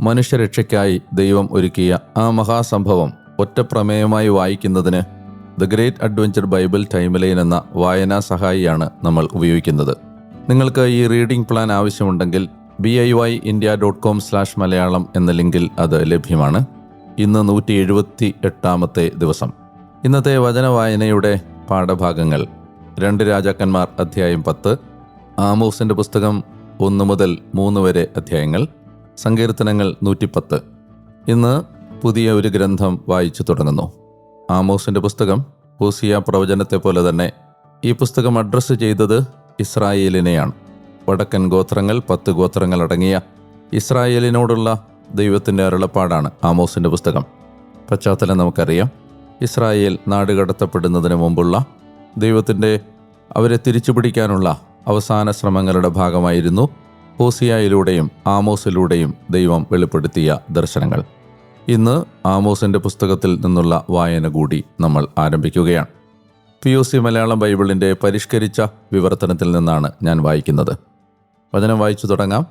മനുഷ്യരക്ഷയ്ക്കായി ദൈവം ഒരുക്കിയ ആ മഹാസംഭവം ഒറ്റപ്രമേയമായി വായിക്കുന്നതിന് the great adventure Bible timeline എന്ന വായനാ സഹായിയാണ് നമ്മൾ ഉപയോഗിക്കുന്നത്. നിങ്ങൾക്ക് ഈ റീഡിംഗ് പ്ലാൻ ആവശ്യമുണ്ടെങ്കിൽ B I Y India dot com slash Malayalam എന്ന ലിങ്കിൽ അത് ലഭ്യമാണ്. ഇന്ന് നൂറ്റി എഴുപത്തി എട്ടാമത്തെ ദിവസം. ഇന്നത്തെ വചന വായനയുടെ പാഠഭാഗങ്ങൾ. രണ്ട് രാജാക്കന്മാർ അധ്യായം പത്ത് ആമോസിന്റെ പുസ്തകം ഒന്ന് മുതൽ മൂന്ന് വരെ അധ്യായങ്ങൾ. സങ്കീർത്തനങ്ങൾ നൂറ്റിപ്പത്ത്. ഇന്ന് പുതിയ ഒരു ഗ്രന്ഥം വായിച്ചു തുടങ്ങുന്നു. ആമോസിന്റെ പുസ്തകം ഹൂസിയ പ്രവചനത്തെ പോലെ തന്നെ ഈ പുസ്തകം അഡ്രസ്സ് ചെയ്തത് ഇസ്രായേലിനെയാണ്. വടക്കൻ ഗോത്രങ്ങൾ പത്ത് ഗോത്രങ്ങൾ അടങ്ങിയ ഇസ്രായേലിനോടുള്ള ദൈവത്തിന്റെ അരുളപ്പാടാണ് ആമോസിന്റെ പുസ്തകം. പശ്ചാത്തലം നമുക്കറിയാം. ഇസ്രായേൽ നാടുകടത്തപ്പെടുന്നതിന് മുമ്പുള്ള ദൈവത്തിന്റെ അവരെ തിരിച്ചുപിടിക്കാനുള്ള അവസാന ശ്രമങ്ങളുടെ ഭാഗമായിരുന്നു ഹോസിയായിലൂടെയും ആമോസിലൂടെയും ദൈവം വെളിപ്പെടുത്തിയ ദർശനങ്ങൾ. ഇന്ന് ആമോസിന്റെ പുസ്തകത്തിൽ നിന്നുള്ള വായന കൂടി നമ്മൾ ആരംഭിക്കുകയാണ്. പി ഒ സി മലയാളം ബൈബിളിന്റെ പരിഷ്കരിച്ച വിവർത്തനത്തിൽ നിന്നാണ് ഞാൻ വായിക്കുന്നത്. വചനം വായിച്ചു തുടങ്ങാം.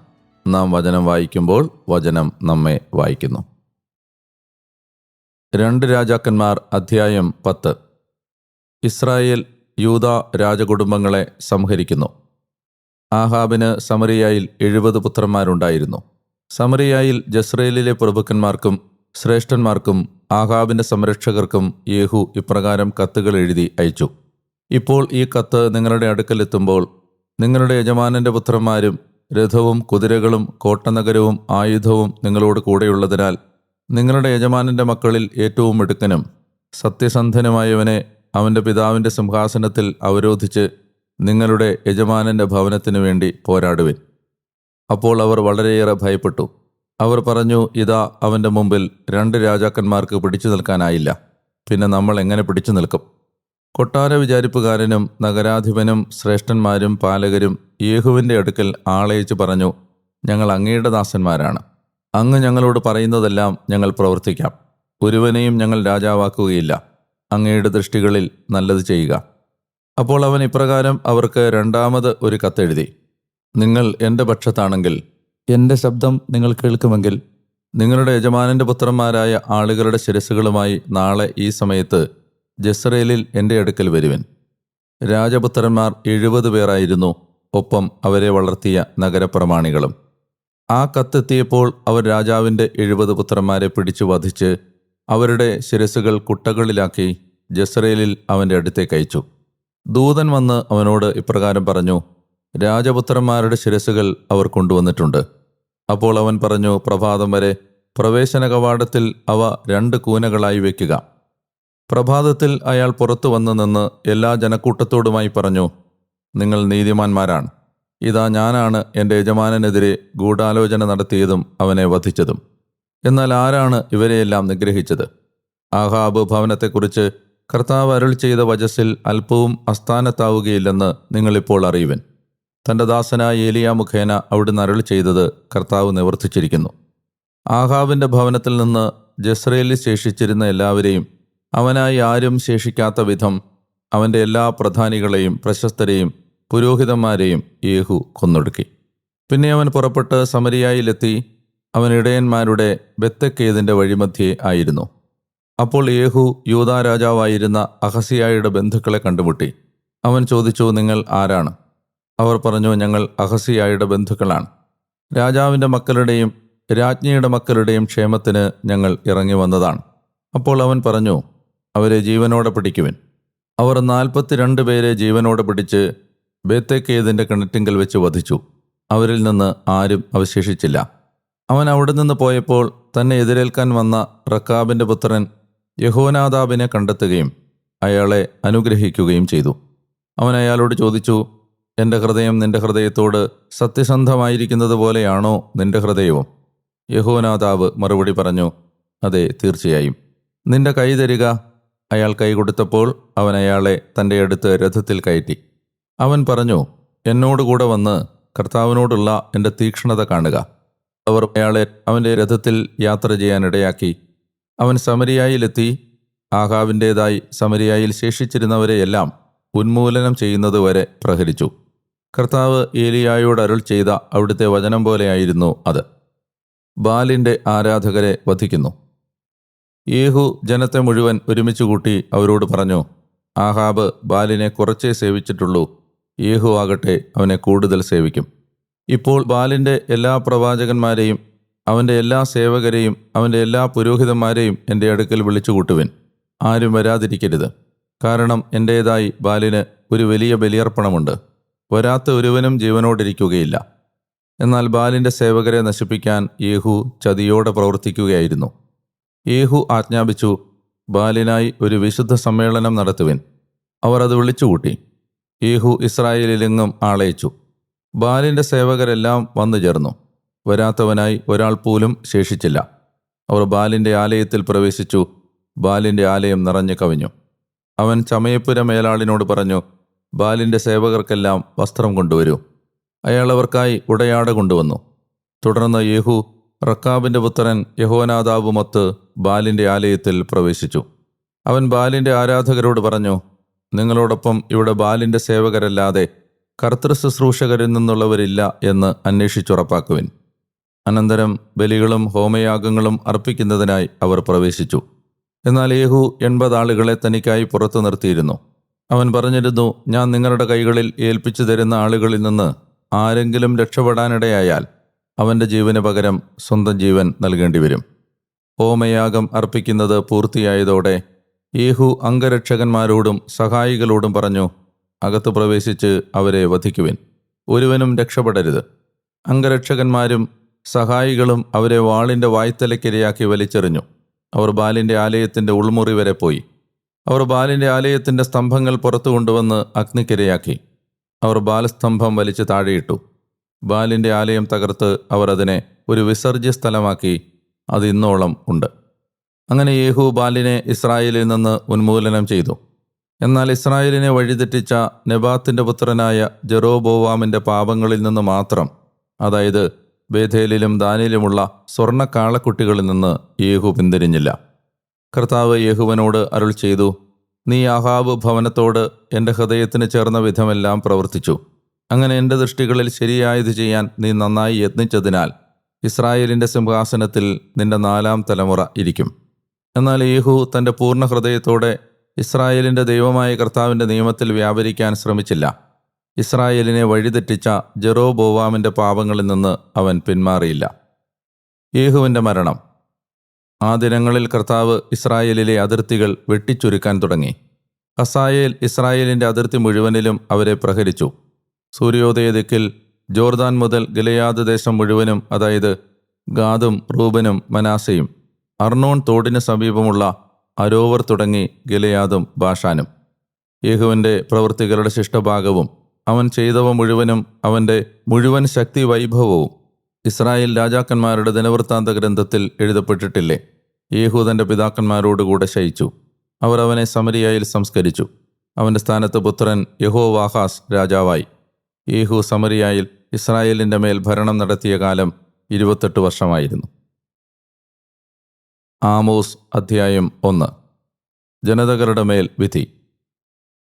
നാം വചനം വായിക്കുമ്പോൾ വചനം നമ്മെ വായിക്കുന്നു. രണ്ട് രാജാക്കന്മാർ അധ്യായം പത്ത്. ഇസ്രായേൽ യൂത രാജകുടുംബങ്ങളെ സംഹരിക്കുന്നു. ആഹാബിന് സമറിയായിൽ എഴുപത് പുത്രന്മാരുണ്ടായിരുന്നു. സമറിയായിൽ ജസ്രേലിലെ പ്രഭുക്കന്മാർക്കും ശ്രേഷ്ഠന്മാർക്കും ആഹാബിന്റെ സംരക്ഷകർക്കും യേഹു ഇപ്രകാരം കത്തുകൾ എഴുതി അയച്ചു. ഇപ്പോൾ ഈ കത്ത് നിങ്ങളുടെ അടുക്കലെത്തുമ്പോൾ നിങ്ങളുടെ യജമാനന്റെ പുത്രന്മാരും രഥവും കുതിരകളും കോട്ടനഗരവും ആയുധവും നിങ്ങളോട് കൂടെയുള്ളതിനാൽ നിങ്ങളുടെ യജമാനന്റെ മക്കളിൽ ഏറ്റവും മിടുക്കനും സത്യസന്ധനുമായവനെ അവന്റെ പിതാവിന്റെ സിംഹാസനത്തിൽ അവരോധിച്ച് നിങ്ങളുടെ യജമാനന്റെ ഭവനത്തിനു വേണ്ടി പോരാടുവിൻ. അപ്പോൾ അവർ വളരെയേറെ ഭയപ്പെട്ടു. അവർ പറഞ്ഞു ഇതാ അവന്റെ മുമ്പിൽ രണ്ട് രാജാക്കന്മാർക്ക് പിടിച്ചു നിൽക്കാനായില്ല. പിന്നെ നമ്മൾ എങ്ങനെ പിടിച്ചു നിൽക്കും? കൊട്ടാര വിചാരിപ്പുകാരനും നഗരാധിപനും ശ്രേഷ്ഠന്മാരും പാലകരും യേഹുവിന്റെ അടുക്കൽ ആളയച്ച് പറഞ്ഞു ഞങ്ങൾ അങ്ങയുടെ ദാസന്മാരാണ്. അങ്ങ് ഞങ്ങളോട് പറയുന്നതെല്ലാം ഞങ്ങൾ പ്രവർത്തിക്കാം. ഒരുവനെയും ഞങ്ങൾ രാജാവാക്കുകയില്ല. അങ്ങയുടെ ദൃഷ്ടികളിൽ നല്ലത് ചെയ്യുക. അപ്പോൾ അവൻ ഇപ്രകാരം അവർക്ക് രണ്ടാമത് ഒരു കത്തെഴുതി നിങ്ങൾ എന്റെ പക്ഷത്താണെങ്കിൽ എന്റെ ശബ്ദം നിങ്ങൾ കേൾക്കുമെങ്കിൽ നിങ്ങളുടെ യജമാനന്റെ പുത്രന്മാരായ ആളുകളുടെ ശിരസുകളുമായി നാളെ ഈ സമയത്ത് ജസ്രയേലിൽ എന്റെ അടുക്കൽ വരുവൻ. രാജപുത്രന്മാർ എഴുപത് പേരായിരുന്നു ഒപ്പം അവരെ വളർത്തിയ നഗരപ്രമാണികളും. ആ കത്തെത്തിയപ്പോൾ അവർ രാജാവിന്റെ എഴുപത് പുത്രന്മാരെ പിടിച്ചു വധിച്ച് അവരുടെ ശിരസുകൾ കുട്ടകളിലാക്കി ജസ്രയേലിൽ അവന്റെ അടുത്തേക്ക് അയച്ചു. ദൂതൻ വന്ന് അവനോട് ഇപ്രകാരം പറഞ്ഞു രാജപുത്രന്മാരുടെ ശിരസുകൾ അവർ കൊണ്ടുവന്നിട്ടുണ്ട്. അപ്പോൾ അവൻ പറഞ്ഞു പ്രഭാതം വരെ പ്രവേശന കവാടത്തിൽ അവ രണ്ട് കൂനകളായി വയ്ക്കുക പ്രഭാതത്തിൽ അയാൾ പുറത്തു വന്നു നിന്ന് എല്ലാ ജനക്കൂട്ടത്തോടുമായി പറഞ്ഞു നിങ്ങൾ നീതിമാന്മാരാണ്. ഇതാ ഞാനാണ് എന്റെ യജമാനനെതിരെ ഗൂഢാലോചന നടത്തിയതും അവനെ വധിച്ചതും. എന്നാൽ ആരാണ് ഇവരെയെല്ലാം നിഗ്രഹിച്ചത്? ആഹാബ് ഭവനത്തെക്കുറിച്ച് കർത്താവ് അരുൾ ചെയ്ത വചസ്സിൽ അല്പവും അസ്ഥാനത്താവുകയില്ലെന്ന് നിങ്ങളിപ്പോൾ അറിയുവൻ. തന്റെ ദാസനായ ഏലിയ മുഖേന അവിടുന്ന് അരുൾ ചെയ്തത് കർത്താവ് നിവർത്തിച്ചിരിക്കുന്നു. ആഹാവിന്റെ ഭവനത്തിൽ നിന്ന് ജസ്രയേലിൽ ശേഷിച്ചിരുന്ന എല്ലാവരെയും അവനായി ആരും ശേഷിക്കാത്ത വിധം അവന്റെ എല്ലാ പ്രധാനികളെയും പ്രശസ്തരെയും പുരോഹിതന്മാരെയും യേഹു കൊന്നൊടുക്കി. പിന്നെ അവൻ പുറപ്പെട്ട് സമരിയായിലെത്തി അവൻ ഇടയന്മാരുടെ ബെത്തക്കേതിന്റെ വഴിമധ്യേ ആയിരുന്നു. അപ്പോൾ യേഹു യൂതാ രാജാവായിരുന്ന അഹസിയായുടെ ബന്ധുക്കളെ കണ്ടുമുട്ടി. അവൻ ചോദിച്ചു നിങ്ങൾ ആരാണ്? അവർ പറഞ്ഞു ഞങ്ങൾ അഹസിയായുടെ ബന്ധുക്കളാണ്. രാജാവിന്റെ മക്കളുടെയും രാജ്ഞിയുടെ മക്കളുടെയും ക്ഷേമത്തിന് ഞങ്ങൾ ഇറങ്ങി വന്നതാണ്. അപ്പോൾ അവൻ പറഞ്ഞു അവരെ ജീവനോടെ പിടിക്കുവിൻ. അവർ നാൽപ്പത്തിരണ്ട് പേരെ ജീവനോടെ പിടിച്ച് ബേത്തേക്കേതിന്റെ കിണറ്റിങ്കൽ വെച്ച് വധിച്ചു. അവരിൽ നിന്ന് ആരും അവശേഷിച്ചില്ല. അവൻ അവിടെ നിന്ന് പോയപ്പോൾ തന്നെ എതിരേൽക്കാൻ വന്ന റക്കാബിന്റെ പുത്രൻ യഹോനാദാബിനെ കണ്ടെത്തുകയും അയാളെ അനുഗ്രഹിക്കുകയും ചെയ്തു. അവൻ അയാളോട് ചോദിച്ചു എന്റെ ഹൃദയം നിന്റെ ഹൃദയത്തോട് സത്യസന്ധമായിരിക്കുന്നത് പോലെയാണോ നിന്റെ ഹൃദയവും? യഹോനാദാവ് മറുപടി പറഞ്ഞു അതെ തീർച്ചയായും. നിന്റെ കൈ തരിക. അയാൾ കൈ കൊടുത്തപ്പോൾ അവൻ അയാളെ തന്റെ അടുത്ത് രഥത്തിൽ കയറ്റി. അവൻ പറഞ്ഞു എന്നോടുകൂടെ വന്ന് കർത്താവിനോടുള്ള എന്റെ തീക്ഷ്ണത കാണുക. അവർ അയാളെ അവന്റെ രഥത്തിൽ യാത്ര ചെയ്യാനിടയാക്കി. അവൻ സമരിയായിലെത്തി. ആഹാവിന്റേതായി സമരിയായിൽ ശേഷിച്ചിരുന്നവരെയെല്ലാം ഉന്മൂലനം ചെയ്യുന്നതുവരെ പ്രഹരിച്ചു. കർത്താവ് ഏലിയായോട് അരുൾ ചെയ്ത അവിടുത്തെ വചനം പോലെയായിരുന്നു അത്. ബാലിന്റെ ആരാധകരെ വധിക്കുന്നു. യേഹു ജനത്തെ മുഴുവൻ ഒരുമിച്ച് കൂട്ടി അവരോട് പറഞ്ഞു ആഹാബ് ബാലിനെ കുറച്ചേ സേവിച്ചിട്ടുള്ളൂ. യേഹു ആകട്ടെ അവനെ കൂടുതൽ സേവിക്കും. ഇപ്പോൾ ബാലിന്റെ എല്ലാ പ്രവാചകന്മാരെയും അവന്റെ എല്ലാ സേവകരെയും അവന്റെ എല്ലാ പുരോഹിതന്മാരെയും എന്റെ അടുക്കൽ വിളിച്ചു കൂട്ടുവിൻ ആരും വരാതിരിക്കരുത്. കാരണം എന്റേതായി ബാലിന് ഒരു വലിയ ബലിയർപ്പണമുണ്ട്. വരാത്ത ഒരുവനും ജീവനോടിരിക്കുകയില്ല. എന്നാൽ ബാലിന്റെ സേവകരെ നശിപ്പിക്കാൻ യേഹു ചതിയോടെ പ്രവർത്തിക്കുകയായിരുന്നു. യേഹു ആജ്ഞാപിച്ചു ബാലിനായി ഒരു വിശുദ്ധ സമ്മേളനം നടത്തുവിൻ. അവർ അത് വിളിച്ചുകൂട്ടി. യേഹു ഇസ്രായേലിലെങ്ങും ആളയച്ചു. ബാലിന്റെ സേവകരെല്ലാം വന്നു ചേർന്നു വരാത്തവനായി ഒരാൾ പോലും ശേഷിച്ചില്ല. അവർ ബാലിന്റെ ആലയത്തിൽ പ്രവേശിച്ചു. ബാലിന്റെ ആലയം നിറഞ്ഞു കവിഞ്ഞു. അവൻ ചമയപ്പുര മേലാളിനോട് പറഞ്ഞു ബാലിന്റെ സേവകർക്കെല്ലാം വസ്ത്രം കൊണ്ടുവരൂ. അയാൾ അവർക്കായി ഉടയാട കൊണ്ടുവന്നു. തുടർന്ന് യേഹു റക്കാബിന്റെ പുത്രൻ യഹോനാദാവുമൊത്ത് ബാലിന്റെ ആലയത്തിൽ പ്രവേശിച്ചു. അവൻ ബാലിന്റെ ആരാധകരോട് പറഞ്ഞു നിങ്ങളോടൊപ്പം ഇവിടെ ബാലിന്റെ സേവകരല്ലാതെ കർത്തൃ ശുശ്രൂഷകരിൽ നിന്നുള്ളവരില്ല എന്ന് അന്വേഷിച്ചുറപ്പാക്കുവിൻ. അനന്തരം ബലികളും ഹോമയാഗങ്ങളും അർപ്പിക്കുന്നതിനായി അവർ പ്രവേശിച്ചു. എന്നാൽ യേഹു എൺപത് ആളുകളെ തനിക്കായി പുറത്തു നിർത്തിയിരുന്നു. അവൻ പറഞ്ഞിരുന്നു ഞാൻ നിങ്ങളുടെ കൈകളിൽ ഏൽപ്പിച്ചു തരുന്ന ആളുകളിൽ നിന്ന് ആരെങ്കിലും രക്ഷപ്പെടാനിടയായാൽ അവന്റെ ജീവന് പകരം സ്വന്തം ജീവൻ നൽകേണ്ടി വരും. ഹോമയാഗം അർപ്പിക്കുന്നത് പൂർത്തിയായതോടെ യേഹു അംഗരക്ഷകന്മാരോടും സഹായികളോടും പറഞ്ഞു അകത്ത് പ്രവേശിച്ച് അവരെ വധിക്കുവിൻ. ഒരുവനും രക്ഷപ്പെടരുത്. അംഗരക്ഷകന്മാരും സഹായികളും അവരെ വാളിന്റെ വായ്ത്തലക്കിരയാക്കി വലിച്ചെറിഞ്ഞു. അവർ ബാലിന്റെ ആലയത്തിന്റെ ഉൾമുറി വരെ പോയി. അവർ ബാലിന്റെ ആലയത്തിന്റെ സ്തംഭങ്ങൾ പുറത്തു കൊണ്ടുവന്ന് അഗ്നിക്കിരയാക്കി. അവർ ബാലസ്തംഭം വലിച്ചു താഴെയിട്ടു. ബാലിന്റെ ആലയം തകർത്ത് അവർ അതിനെ ഒരു വിസർജ്യ സ്ഥലമാക്കി. അത് ഇന്നോളം ഉണ്ട്. അങ്ങനെ യേഹു ബാലിനെ ഇസ്രായേലിൽ നിന്ന് ഉന്മൂലനം ചെയ്തു. എന്നാൽ ഇസ്രായേലിനെ വഴിതെറ്റിച്ച നെബാത്തിന്റെ പുത്രനായ ജെറോബോവാമിന്റെ പാപങ്ങളിൽ നിന്ന് മാത്രം അതായത് ബേഥേലിലും ദാനിലുമുള്ള സ്വർണ കാളക്കുട്ടികളിൽ നിന്ന് യേഹു പിന്തിരിഞ്ഞില്ല. കർത്താവ് യേഹുവിനോട് അരുൾ ചെയ്തു നീ ആഹാബ് ഭവനത്തോട് എന്റെ ഹൃദയത്തിന് ചേർന്ന വിധമെല്ലാം പ്രവർത്തിച്ചു. അങ്ങനെ എന്റെ ദൃഷ്ടികളിൽ ശരിയായത് ചെയ്യാൻ നീ നന്നായി യത്നിച്ചതിനാൽ ഇസ്രായേലിന്റെ സിംഹാസനത്തിൽ നിന്റെ നാലാം തലമുറ ഇരിക്കും. എന്നാൽ യേഹു തന്റെ പൂർണ ഹൃദയത്തോടെ ഇസ്രായേലിന്റെ ദൈവമായ കർത്താവിന്റെ നിയമത്തിൽ വ്യാപരിക്കാൻ ശ്രമിച്ചില്ല. ഇസ്രായേലിനെ വഴിതെറ്റിച്ച ജെറോബോവാമിന്റെ പാപങ്ങളിൽ നിന്ന് അവൻ പിന്മാറിയില്ല. യേഹുവിന്റെ മരണം. ആ ദിനങ്ങളിൽ കർത്താവ് ഇസ്രായേലിലെ അതിർത്തികൾ വെട്ടിച്ചുരുക്കാൻ തുടങ്ങി. അസായേൽ ഇസ്രായേലിന്റെ അതിർത്തി മുഴുവനിലും അവരെ പ്രഹരിച്ചു. സൂര്യോദയ ദിക്കിൽ ജോർദാൻ മുതൽ ഗിലയാദ് ദേശം മുഴുവനും അതായത് ഗാദും റൂബനും മനാസയും അർണോൺ തോടിന് സമീപമുള്ള അരോവർ തുടങ്ങി ഗിലയാദും ബാഷാനും യേഹുവിന്റെ പ്രവൃത്തികളുടെ ശിഷ്ടഭാഗവും അവൻ ചെയ്തവ മുഴുവനും അവന്റെ മുഴുവൻ ശക്തി വൈഭവവും ഇസ്രായേൽ രാജാക്കന്മാരുടെ ദിനവൃത്താന്ത ഗ്രന്ഥത്തിൽ എഴുതപ്പെട്ടിട്ടില്ലേ? യേഹൂദന്റെ പിതാക്കന്മാരോടുകൂടെ ശയിച്ചു. അവർ അവനെ സമരിയായിൽ സംസ്കരിച്ചു. അവന്റെ സ്ഥാനത്ത് പുത്രൻ യഹോവാഹാസ് രാജാവായി. യേഹു സമരിയായിൽ ഇസ്രായേലിന്റെ മേൽ ഭരണം നടത്തിയ കാലം ഇരുപത്തെട്ട് വർഷമായിരുന്നു. ആമോസ് അധ്യായം ഒന്ന്. ജനതകളുടെ മേൽ വിധി.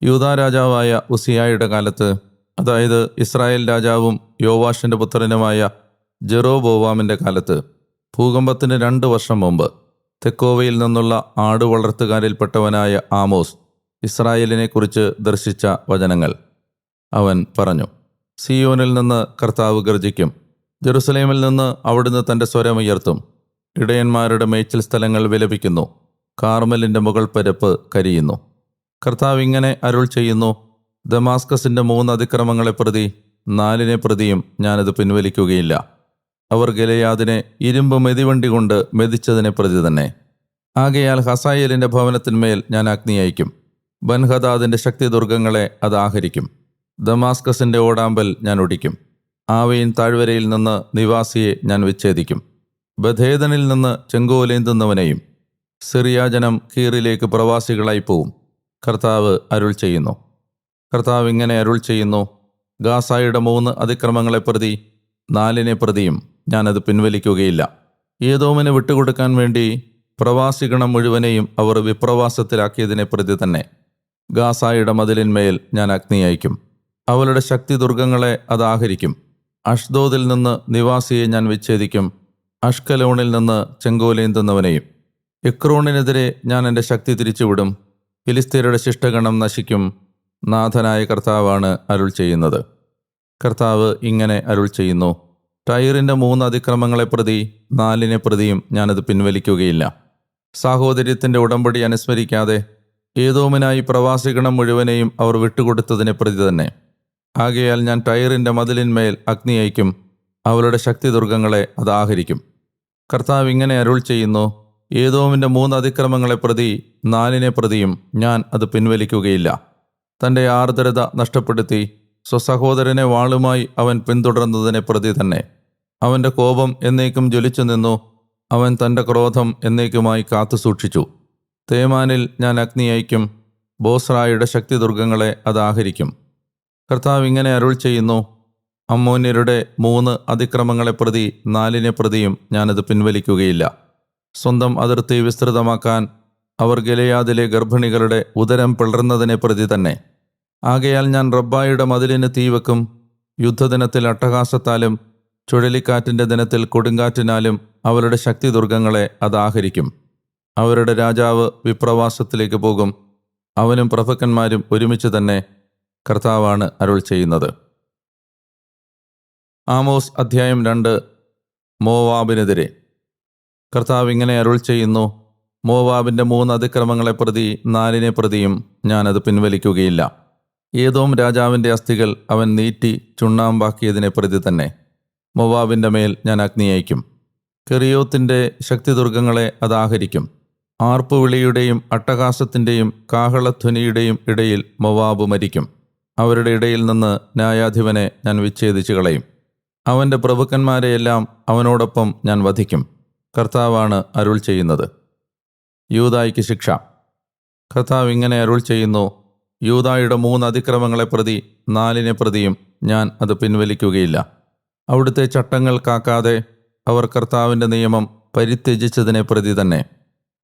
യൂതാ രാജാവായ ഉസിയായുടെ കാലത്ത് അതായത് ഇസ്രായേൽ രാജാവും യോവാഷിന്റെ പുത്രനുമായ ജെറോബോവാമിന്റെ കാലത്ത് ഭൂകമ്പത്തിന് രണ്ട് വർഷം മുമ്പ് തെക്കോവയിൽ നിന്നുള്ള ആട് വളർത്തുകാരിൽപ്പെട്ടവനായ ആമോസ് ഇസ്രായേലിനെക്കുറിച്ച് ദർശിച്ച വചനങ്ങൾ. അവൻ പറഞ്ഞു സിയോനിൽ നിന്ന് കർത്താവ് ഗർജിക്കും ജെറുസലേമിൽ നിന്ന് അവിടുന്ന് തന്റെ സ്വരമുയർത്തും ഇടയന്മാരുടെ മേച്ചിൽ സ്ഥലങ്ങൾ വിലപിക്കുന്നു. കാർമലിന്റെ മുകൾ പരപ്പ് കരിയുന്നു. കർത്താവ് ഇങ്ങനെ അരുൾ ചെയ്യുന്നു ദമാസ്കസിന്റെ മൂന്ന് അതിക്രമങ്ങളെ പ്രതി നാലിനെ പ്രതിയും ഞാനത് പിൻവലിക്കുകയില്ല. അവർ ഗലയാദിനെ ഇരുമ്പ് മെതിവണ്ടി കൊണ്ട് മെതിച്ചതിനെ പ്രതി തന്നെ. ആകയാൽ ഹസായേലിന്റെ ഭവനത്തിന്മേൽ ഞാൻ അഗ്നി അയക്കും ബൻഹദാദിന്റെ ശക്തിദുർഗങ്ങളെ അത് ആഹരിക്കും. ദമാസ്കസിന്റെ ഓടാമ്പൽ ഞാൻ ഒടിക്കും. ആവയിൻ താഴ്വരയിൽ നിന്ന് നിവാസിയെ ഞാൻ വിച്ഛേദിക്കും. ബഥേദനിൽ നിന്ന് ചെങ്കോലേന്തുന്നവനെയും സിറിയാജനം കീറിലേക്ക് പ്രവാസികളായി പോവും. കർത്താവ് അരുൾ ചെയ്യുന്നു. കർത്താവ് ഇങ്ങനെ അരുൾ ചെയ്യുന്നു ഗാസായുടെ മൂന്ന് അതിക്രമങ്ങളെ പ്രതി നാലിനെ പ്രതിയും ഞാനത് പിൻവലിക്കുകയില്ല. ഏതോമിനെ വിട്ടുകൊടുക്കാൻ വേണ്ടി പ്രവാസിഗണം മുഴുവനെയും അവർ വിപ്രവാസത്തിലാക്കിയതിനെ പ്രതി തന്നെ ഗാസായുടെ മതിലിന്മേൽ ഞാൻ അഗ്നി അയക്കും അവളുടെ ശക്തി ദുർഗങ്ങളെ അത് ആഹരിക്കും. അഷ്ദോദിൽ നിന്ന് നിവാസിയെ ഞാൻ വിച്ഛേദിക്കും അഷ്കലോണിൽ നിന്ന് ചെങ്കോലേന്തുന്നവനെയും എക്രോണിനെതിരെ ഞാൻ എന്റെ ശക്തി തിരിച്ചുവിടും ഫിലിസ്തീനയുടെ ശിഷ്ടഗണം നശിക്കും നാഥനായ കർത്താവാണ് അരുൾ ചെയ്യുന്നത്. കർത്താവ് ഇങ്ങനെ അരുൾ ചെയ്യുന്നു ടൈറിന്റെ മൂന്ന് അതിക്രമങ്ങളെ പ്രതി നാലിനെ പ്രതിയും ഞാനത് പിൻവലിക്കുകയില്ല. സാഹോദര്യത്തിന്റെ ഉടമ്പടി അനുസ്മരിക്കാതെ ഏതോമിനായി പ്രവാസിഗണം മുഴുവനെയും അവർ വിട്ടുകൊടുത്തതിനെ പ്രതി തന്നെ. ആകയാൽ ഞാൻ ടൈറിന്റെ മതിലിന്മേൽ അഗ്നി അയക്കും അവളുടെ ശക്തി ദുർഗങ്ങളെ അത് ആഹരിക്കും. കർത്താവ് ഇങ്ങനെ അരുൾ ചെയ്യുന്നു ഏതോമിന്റെ മൂന്ന് അതിക്രമങ്ങളെ പ്രതി നാലിനെ പ്രതിയും ഞാൻ അത് പിൻവലിക്കുകയില്ല. തന്റെ ആർദ്രത നഷ്ടപ്പെടുത്തി സ്വസഹോദരനെ വാളുമായി അവൻ പിന്തുടർന്നതിനെ പ്രതി തന്നെ. അവന്റെ കോപം എന്നേക്കും ജ്വലിച്ചു നിന്നു. അവൻ തന്റെ ക്രോധം എന്നേക്കുമായി കാത്തു സൂക്ഷിച്ചു. തേമാനിൽ ഞാൻ അഗ്നി അയക്കും ബോസ്രായുടെ ശക്തി ദുർഗങ്ങളെ അത് ആഹരിക്കും. കർത്താവ് ഇങ്ങനെ അരുൾ ചെയ്യുന്നു. അമ്മോന്യരുടെ മൂന്ന് അതിക്രമങ്ങളെ പ്രതി നാലിനെ പ്രതിയും ഞാനത് പിൻവലിക്കുകയില്ല. സ്വന്തം അതിർത്തി വിസ്തൃതമാക്കാൻ അവർ ഗലയാദിലെ ഗർഭിണികളുടെ ഉദരം പിളർന്നതിനെ പ്രതി തന്നെ. ആകയാൽ ഞാൻ റബ്ബായുടെ മതിലിന് തീവക്കും യുദ്ധദിനത്തിൽ അട്ടഹാസത്താലും ചുഴലിക്കാറ്റിന്റെ ദിനത്തിൽ കൊടുങ്കാറ്റിനാലും അവരുടെ ശക്തി ദുർഗങ്ങളെ അത് ആഹരിക്കും. അവരുടെ രാജാവ് വിപ്രവാസത്തിലേക്ക് പോകും. അവനും പ്രഭക്കന്മാരും ഒരുമിച്ച് തന്നെ കർത്താവാണ് അരുൾ ചെയ്യുന്നത്. ആമോസ് അധ്യായം രണ്ട് മോവാബിനെതിരെ. കർത്താവ് ഇങ്ങനെ അരുൾ ചെയ്യുന്നു മോവാബിന്റെ മൂന്ന് അതിക്രമങ്ങളെ പ്രതി നാലിനെ പ്രതിയും ഞാനത് പിൻവലിക്കുകയില്ല. ഏതോം രാജാവിന്റെ അസ്ഥികൾ അവൻ നീറ്റി ചുണ്ണാമ്പാക്കിയതിനെ പ്രതി തന്നെ. മൊവാബിന്റെ മേൽ ഞാൻ അഗ്നി അയക്കും കെറിയോത്തിന്റെ ശക്തിദുർഗങ്ങളെ അത് ആഹരിക്കും. ആർപ്പുവിളിയുടെയും അട്ടകാശത്തിന്റെയും കാഹളധ്വനിയുടെയും ഇടയിൽ മൊവാബ് മരിക്കും. അവരുടെ ഇടയിൽ നിന്ന് ന്യായാധിപനെ ഞാൻ വിച്ഛേദിച്ചു കളയും. അവന്റെ പ്രഭുക്കന്മാരെയെല്ലാം അവനോടൊപ്പം ഞാൻ വധിക്കും. കർത്താവാണ് അരുൾ ചെയ്യുന്നത്. യൂതായിക്ക് ശിക്ഷ. കർത്താവ് ഇങ്ങനെ അരുൾ ചെയ്യുന്നു യൂതായുടെ മൂന്ന് അതിക്രമങ്ങളെ പ്രതി നാലിനെ പ്രതിയും ഞാൻ അത് പിൻവലിക്കുകയില്ല. അവിടുത്തെ ചട്ടങ്ങൾ കാക്കാതെ അവർ കർത്താവിന്റെ നിയമം പരിത്യജിച്ചതിനെ പ്രതി തന്നെ.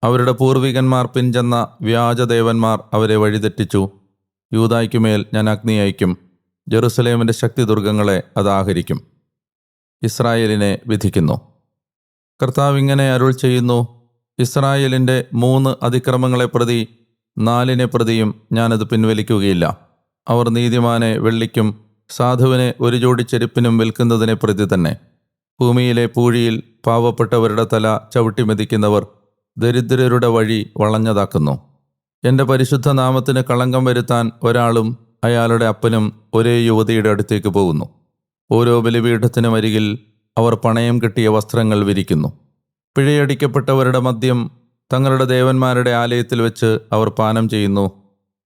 അവരുടെ പൂർവികന്മാർ പിൻചെന്ന വ്യാജദേവന്മാർ അവരെ വഴിതെറ്റിച്ചു. യൂതായ്ക്കുമേൽ ഞാൻ അഗ്നി അയക്കും ജെറുസലേമിന്റെ ശക്തി ദുർഗങ്ങളെ അത് ആഹരിക്കും. ഇസ്രായേലിനെ വിധിക്കുന്നു. കർത്താവ് ഇങ്ങനെ അരുൾ ചെയ്യുന്നു. ഇസ്രായേലിന്റെ മൂന്ന് അതിക്രമങ്ങളെ പ്രതി നാലിനെ പ്രതിയും ഞാനത് പിൻവലിക്കുകയില്ല. അവർ നീതിമാനെ വെള്ളിക്കും സാധുവിനെ ഒരു ജോടി ചെരുപ്പിനും വിൽക്കുന്നതിനെ പ്രതി തന്നെ. ഭൂമിയിലെ പൂഴിയിൽ പാവപ്പെട്ടവരുടെ തല ചവിട്ടി മെതിക്കുന്നവർ ദരിദ്രരുടെ വഴി വളഞ്ഞതാക്കുന്നു. എന്റെ പരിശുദ്ധ നാമത്തിന് കളങ്കം വരുത്താൻ ഒരാളും അയാളുടെ അപ്പനും ഒരേ യുവതിയുടെ അടുത്തേക്ക് പോകുന്നു. ഓരോ ബലിപീഠത്തിനും അരികിൽ അവർ പണയം കിട്ടിയ വസ്ത്രങ്ങൾ വിരിക്കുന്നു. പിഴയടിക്കപ്പെട്ടവരുടെ മദ്യം തങ്ങളുടെ ദേവന്മാരുടെ ആലയത്തിൽ വെച്ച് അവർ പാനം ചെയ്യുന്നു.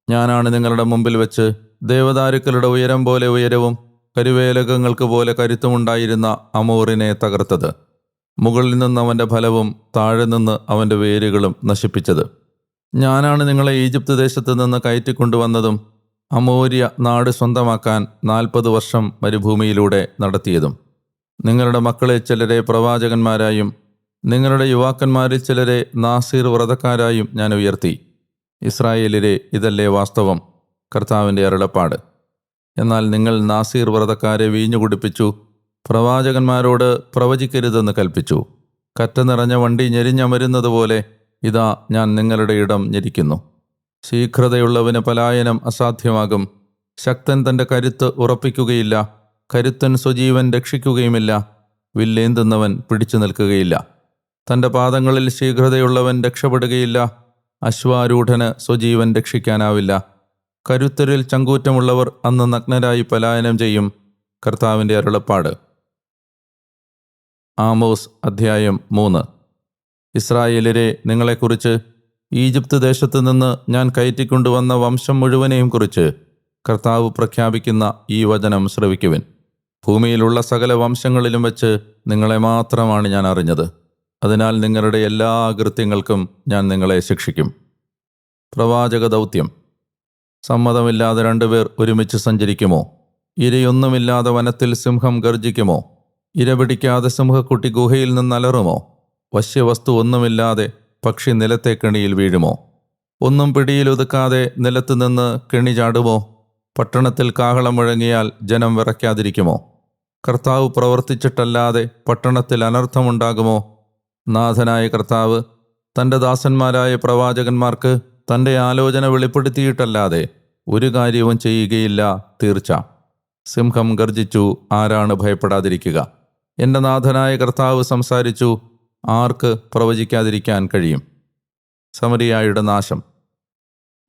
ഞാനാണ് നിങ്ങളുടെ മുമ്പിൽ വെച്ച് ദേവദാരുക്കളുടെ ഉയരം പോലെ ഉയരവും കരുവേലകങ്ങൾക്ക് പോലെ കരുത്തുമുണ്ടായിരുന്ന അമോറിനെ തകർത്തത്. മുകളിൽ നിന്ന് അവന്റെ ഫലവും താഴെ നിന്ന് അവന്റെ വേരുകളും നശിപ്പിച്ചത്. ഞാനാണ് നിങ്ങളെ ഈജിപ്ത് ദേശത്ത് നിന്ന് കയറ്റിക്കൊണ്ടുവന്നതും അമോരിയ നാട് സ്വന്തമാക്കാൻ നാൽപ്പത് വർഷം മരുഭൂമിയിലൂടെ നടത്തിയതും. നിങ്ങളുടെ മക്കളെ ചിലരെ പ്രവാചകന്മാരായും നിങ്ങളുടെ യുവാക്കന്മാരിൽ ചിലരെ നാസീർ വ്രതക്കാരായും ഞാൻ ഉയർത്തി. ഇസ്രായേലിലെ ഇതല്ലേ വാസ്തവം? കർത്താവിന്റെ അരുളപ്പാട്. എന്നാൽ നിങ്ങൾ നാസീർ വ്രതക്കാരെ വീഞ്ഞുകുടിപ്പിച്ചു പ്രവാചകന്മാരോട് പ്രവചിക്കരുതെന്ന് കൽപ്പിച്ചു. കറ്റ നിറഞ്ഞ വണ്ടി ഞെരിഞ്ഞമരുന്നത് പോലെ ഇതാ ഞാൻ നിങ്ങളുടെ ഇടം ഞെരിക്കുന്നു. ശീഘ്രതയുള്ളവന് പലായനം അസാധ്യമാകും. ശക്തൻ തന്റെ കരുത്ത് ഉറപ്പിക്കുകയില്ല. കരുത്തൻ സ്വജീവൻ രക്ഷിക്കുകയുമില്ല. വില്ലേന്തുന്നവൻ പിടിച്ചു നിൽക്കുകയില്ല. തന്റെ പാദങ്ങളിൽ ശീഘ്രതയുള്ളവൻ രക്ഷപ്പെടുകയില്ല. അശ്വാരൂഢന് സ്വജീവൻ രക്ഷിക്കാനാവില്ല. കരുത്തരിൽ ചങ്കൂറ്റമുള്ളവർ അന്ന് നഗ്നരായി പലായനം ചെയ്യും. കർത്താവിന്റെ അരുളപ്പാട്. ആമോസ് അധ്യായം മൂന്ന്. ഇസ്രായേലരെ നിങ്ങളെക്കുറിച്ച് ഈജിപ്ത് ദേശത്ത് നിന്ന് ഞാൻ കയറ്റിക്കൊണ്ടുവന്ന വംശം മുഴുവനെയും കുറിച്ച് കർത്താവ് പ്രഖ്യാപിക്കുന്ന ഈ വചനം ശ്രവിക്കുവിൻ. ഭൂമിയിലുള്ള സകല വംശങ്ങളിലും വെച്ച് നിങ്ങളെ മാത്രമാണ് ഞാൻ അറിഞ്ഞത്. അതിനാൽ നിങ്ങളുടെ എല്ലാ അകൃത്യങ്ങൾക്കും ഞാൻ നിങ്ങളെ ശിക്ഷിക്കും. പ്രവാചക ദൗത്യം. സമ്മതമില്ലാതെ രണ്ടുപേർ ഒരുമിച്ച് സഞ്ചരിക്കുമോ? ഇരയൊന്നുമില്ലാതെ വനത്തിൽ സിംഹം ഗർജിക്കുമോ ഇര പിടിക്കാതെ സിംഹക്കുട്ടി ഗുഹയിൽ നിന്ന് അലറുമോ? വശ്യവസ്തു ഒന്നുമില്ലാതെ പക്ഷി നിലത്തെ കെണിയിൽ വീഴുമോ? ഒന്നും പിടിയിലൊതുക്കാതെ നിലത്ത് നിന്ന് കെണി ചാടുമോ? പട്ടണത്തിൽ കാഹളം മുഴങ്ങിയാൽ ജനം വിറയ്ക്കാതിരിക്കുമോ? കർത്താവ് പ്രവർത്തിച്ചിട്ടല്ലാതെ പട്ടണത്തിൽ അനർത്ഥമുണ്ടാകുമോ? നാഥനായ കർത്താവ് തന്റെ ദാസന്മാരായ പ്രവാചകന്മാർക്ക് തന്റെ ആലോചന വെളിപ്പെടുത്തിയിട്ടല്ലാതെ ഒരു കാര്യവും ചെയ്യുകയില്ല തീർച്ച. സിംഹം ഗർജിച്ചു ആരാണ് ഭയപ്പെടാതിരിക്കുക? എന്റെ നാഥനായ കർത്താവ് സംസാരിച്ചു ആർക്ക് പ്രവചിക്കാതിരിക്കാൻ കഴിയും? സമരിയായുടെ നാശം.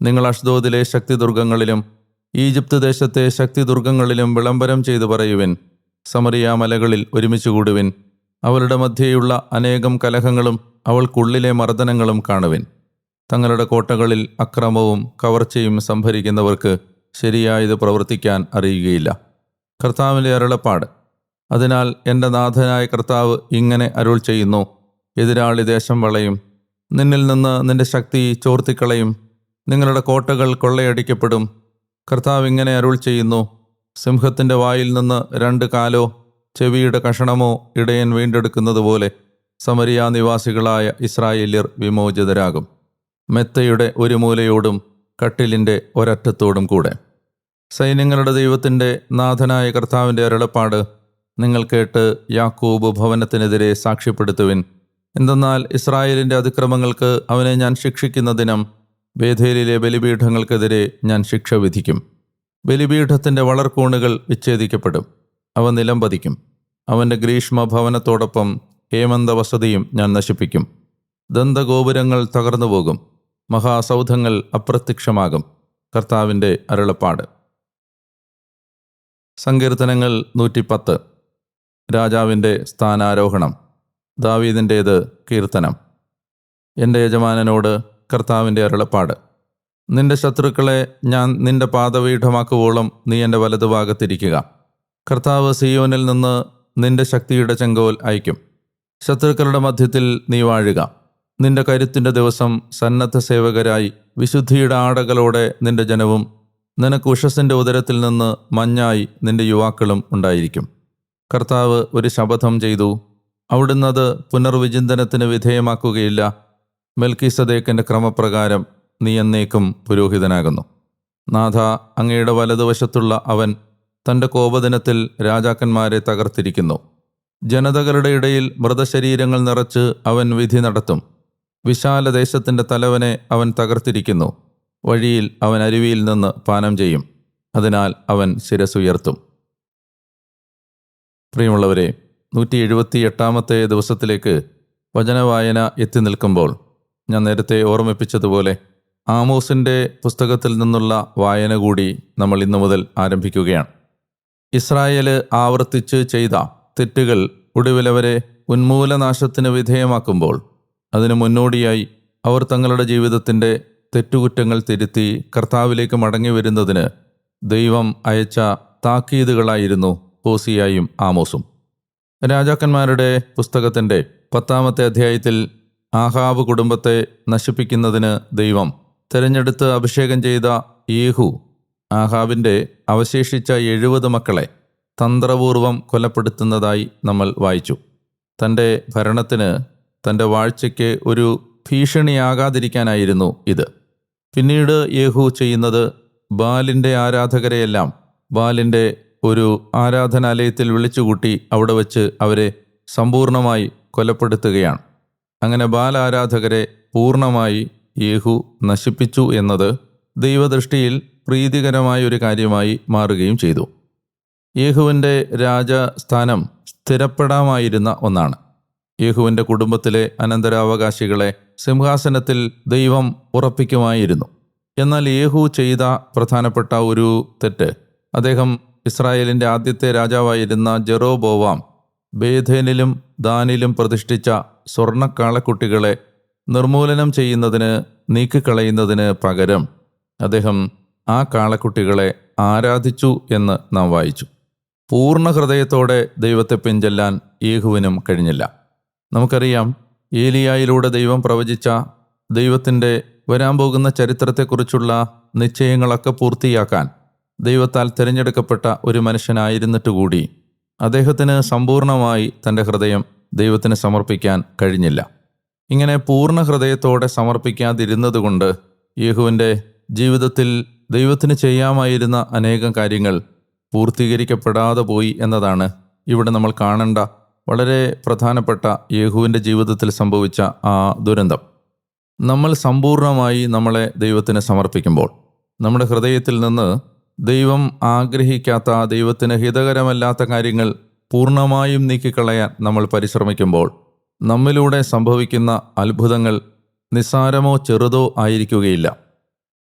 നിങ്ങൾ അഷ്ദോദിലെ ശക്തിദുർഗങ്ങളിലും ഈജിപ്ത് ദേശത്തെ ശക്തിദുർഗങ്ങളിലും വിളംബരം ചെയ്തു പറയുവിൻ സമറിയ മലകളിൽ ഒരുമിച്ച് കൂടുവിൻ. അവളുടെ മധ്യയുള്ള അനേകം കലഹങ്ങളും അവൾക്കുള്ളിലെ മർദ്ദനങ്ങളും കാണുവിൻ. തങ്ങളുടെ കോട്ടകളിൽ അക്രമവും കവർച്ചയും സംഭരിക്കുന്നവർക്ക് ശരിയായത് പ്രവർത്തിക്കാൻ അറിയുകയില്ല. കർത്താവിന്റെ അരുളപ്പാട് അതിനാൽ എന്റെ നാഥനായ കർത്താവ് ഇങ്ങനെ അരുൾ ചെയ്യുന്നു എതിരാളി ദേശം വളയും നിന്നിൽ നിന്ന് നിന്റെ ശക്തി ചോർത്തിക്കളയും നിങ്ങളുടെ കോട്ടകൾ കൊള്ളയടിക്കപ്പെടും. കർത്താവ് ഇങ്ങനെ അരുൾ ചെയ്യുന്നു സിംഹത്തിന്റെ വായിൽ നിന്ന് രണ്ട് കാലോ ചെവിയുടെ കഷണമോ ഇടയൻ വീണ്ടെടുക്കുന്നത് പോലെ സമരിയാ നിവാസികളായ ഇസ്രായേല്യർ വിമോചിതരാകും. മെത്തയുടെ ഒരു മൂലയോടും കട്ടിലിന്റെ ഒരറ്റത്തോടും കൂടെ. സൈന്യങ്ങളുടെ ദൈവത്തിന്റെ നാഥനായ കർത്താവിന്റെ അരുളപ്പാട് നിങ്ങൾ കേട്ട് യാക്കൂബ് ഭവനത്തിനെതിരെ സാക്ഷ്യപ്പെടുത്തുവിൻ. എന്തെന്നാൽ ഇസ്രായേലിന്റെ അതിക്രമങ്ങൾക്ക് അവനെ ഞാൻ ശിക്ഷിക്കുന്ന ദിനം ബേഥേലിലെ ബലിപീഠങ്ങൾക്കെതിരെ ഞാൻ ശിക്ഷ വിധിക്കും. ബലിപീഠത്തിന്റെ വളർക്കൂണുകൾ വിച്ഛേദിക്കപ്പെടും. അവ നിലം പതിക്കും. അവന്റെ ഗ്രീഷ്മ ഭവനത്തോടൊപ്പം ഹേമന്ത വസതിയും ഞാൻ നശിപ്പിക്കും. ദന്തഗോപുരങ്ങൾ തകർന്നു പോകും. മഹാസൗധങ്ങൾ അപ്രത്യക്ഷമാകും. കർത്താവിന്റെ അരുളപ്പാട്. സങ്കീർത്തനങ്ങൾ നൂറ്റിപ്പത്ത്. രാജാവിന്റെ സ്ഥാനാരോഹണം. ദാവീദിന്റേത് കീർത്തനം. എന്റെ യജമാനനോട് കർത്താവിന്റെ അരുളപ്പാട്. നിന്റെ ശത്രുക്കളെ ഞാൻ നിന്റെ പാദപീഠമാക്കുവോളം നീ എന്റെ വലതുഭാഗത്തിരിക്കുക. കർത്താവ് സിയോനിൽ നിന്ന് നിന്റെ ശക്തിയുടെ ചെങ്കോൽ അയക്കും ശത്രുക്കളുടെ മധ്യത്തിൽ നീ വാഴുക. നിന്റെ കരുത്തിന്റെ ദിവസം സന്നദ്ധ സേവകരായി വിശുദ്ധിയുടെ ആടകളോടെ നിന്റെ ജനവും നിനക്ക് ഉഷസിന്റെ ഉദരത്തിൽ നിന്ന് മഞ്ഞായി നിന്റെ യുവാക്കളും ഉണ്ടായിരിക്കും. കർത്താവ് ഒരു ശപഥം ചെയ്തു. അവിടുന്ന് അത് പുനർവിചിന്തനത്തിന് വിധേയമാക്കുകയില്ല. മെൽക്കിസദേക്കിന്റെ ക്രമപ്രകാരം നീ എന്നേക്കും പുരോഹിതനാകുന്നു. നാഥ അങ്ങയുടെ വലതുവശത്തുള്ള അവൻ തന്റെ കോപദിനത്തിൽ രാജാക്കന്മാരെ തകർത്തിരിക്കുന്നു. ജനതകളുടെ ഇടയിൽ മൃതശരീരങ്ങൾ നിറച്ച് അവൻ വിധി നടത്തും. വിശാല ദേശത്തിന്റെ തലവനെ അവൻ തകർത്തിരിക്കുന്നു. വഴിയിൽ അവൻ അരുവിയിൽ നിന്ന് പാനം ചെയ്യും. അതിനാൽ അവൻ ശിരസുയർത്തും പ്രിയമുള്ളവരെ നൂറ്റി എഴുപത്തി എട്ടാമത്തെ ദിവസത്തിലേക്ക് വചനവായന എത്തി നിൽക്കുമ്പോൾ ഞാൻ നേരത്തെ ഓർമ്മിപ്പിച്ചതുപോലെ ആമോസിന്റെ പുസ്തകത്തിൽ നിന്നുള്ള വായന കൂടി നമ്മൾ ഇന്നു മുതൽ ആരംഭിക്കുകയാണ്. ഇസ്രായേൽ ആവർത്തിച്ച് ചെയ്ത തെറ്റുകൾ ഒടുവിലവരെ ഉന്മൂലനാശത്തിന് വിധേയമാക്കുമ്പോൾ അതിനു മുന്നോടിയായി അവർ തങ്ങളുടെ ജീവിതത്തിന്റെ തെറ്റുകുറ്റങ്ങൾ തിരുത്തി കർത്താവിലേക്ക് മടങ്ങി വരുന്നതിന് ദൈവം അയച്ച താക്കീതുകളായിരുന്നു ഹോസിയായും ആമോസും. രാജാക്കന്മാരുടെ പുസ്തകത്തിന്റെ പത്താമത്തെ അധ്യായത്തിൽ ആഹാബ് കുടുംബത്തെ നശിപ്പിക്കുന്നതിന് ദൈവം തിരഞ്ഞെടുത്ത് അഭിഷേകം ചെയ്ത യേഹു ആഹാബിന്റെ അവശേഷിച്ച എഴുപത് മക്കളെ തന്ത്രപൂർവം കൊലപ്പെടുത്തുന്നതായി നമ്മൾ വായിച്ചു. തന്റെ ഭരണത്തിന് തന്റെ വാഴ്ചയ്ക്ക് ഒരു ഭീഷണിയാകാതിരിക്കാനായിരുന്നു ഇത്. പിന്നീട് യേഹു ചെയ്യുന്നത് ബാലിന്റെ ആരാധകരെയെല്ലാം ബാലിന്റെ ഒരു ആരാധനാലയത്തിൽ വിളിച്ചുകൂട്ടി അവിടെ വച്ച് അവരെ സമ്പൂർണമായി കൊലപ്പെടുത്തുകയാണ്. അങ്ങനെ ബാലാരാധകരെ പൂർണമായി യേഹു നശിപ്പിച്ചു എന്നത് ദൈവദൃഷ്ടിയിൽ പ്രീതികരമായ ഒരു കാര്യമായി മാറുകയും ചെയ്തു. യേഹുവിന്റെ രാജസ്ഥാനം സ്ഥിരപ്പെടാമായിരുന്ന ഒന്നാണ്. യേഹുവിന്റെ കുടുംബത്തിലെ അനന്തരാവകാശികളെ സിംഹാസനത്തിൽ ദൈവം ഉറപ്പിക്കുമായിരുന്നു. എന്നാൽ യേഹു ചെയ്ത പ്രധാനപ്പെട്ട ഒരു തെറ്റ്. അദ്ദേഹം ഇസ്രായേലിന്റെ ആദ്യത്തെ രാജാവായിരുന്ന ജെറോബോവാം ബേധേനിലും ദാനിലും പ്രതിഷ്ഠിച്ച സ്വർണക്കാളക്കുട്ടികളെ നിർമൂലനം ചെയ്യുന്നതിന് നീക്കിക്കളയുന്നതിന് പകരം അദ്ദേഹം ആ കാളക്കുട്ടികളെ ആരാധിച്ചു എന്ന് നാം വായിച്ചു. പൂർണ ഹൃദയത്തോടെ ദൈവത്തെ പിഞ്ചെല്ലാൻ യേഹുവിനും കഴിഞ്ഞില്ല. നമുക്കറിയാം ഏലിയായിലൂടെ ദൈവം പ്രവചിച്ച ദൈവത്തിന്റെ വരാൻ പോകുന്ന ചരിത്രത്തെക്കുറിച്ചുള്ള നിശ്ചയങ്ങളൊക്കെ പൂർത്തിയാക്കാൻ ദൈവത്താൽ തിരഞ്ഞെടുക്കപ്പെട്ട ഒരു മനുഷ്യനായിരുന്നിട്ട് കൂടി അദ്ദേഹത്തിന് സമ്പൂർണമായി തന്റെ ഹൃദയം ദൈവത്തിന് സമർപ്പിക്കാൻ കഴിഞ്ഞില്ല. ഇങ്ങനെ പൂർണ ഹൃദയത്തോടെ സമർപ്പിക്കാതിരുന്നതുകൊണ്ട് യേഹുവിന്റെ ജീവിതത്തിൽ ദൈവത്തിന് ചെയ്യാമായിരുന്ന അനേകം കാര്യങ്ങൾ പൂർത്തീകരിക്കപ്പെടാതെ പോയി എന്നതാണ് ഇവിടെ നമ്മൾ കാണേണ്ട വളരെ പ്രധാനപ്പെട്ട യേഹുവിന്റെ ജീവിതത്തിൽ സംഭവിച്ച ആ ദുരന്തം. നമ്മൾ സമ്പൂർണമായി നമ്മളെ ദൈവത്തിന് സമർപ്പിക്കുമ്പോൾ നമ്മുടെ ഹൃദയത്തിൽ നിന്ന് ദൈവം ആഗ്രഹിക്കാത്ത ദൈവത്തിന് ഹിതകരമല്ലാത്ത കാര്യങ്ങൾ പൂർണമായും നീക്കിക്കളയാൻ നമ്മൾ പരിശ്രമിക്കുമ്പോൾ നമ്മിലൂടെ സംഭവിക്കുന്ന അത്ഭുതങ്ങൾ നിസ്സാരമോ ചെറുതോ ആയിരിക്കുകയില്ല.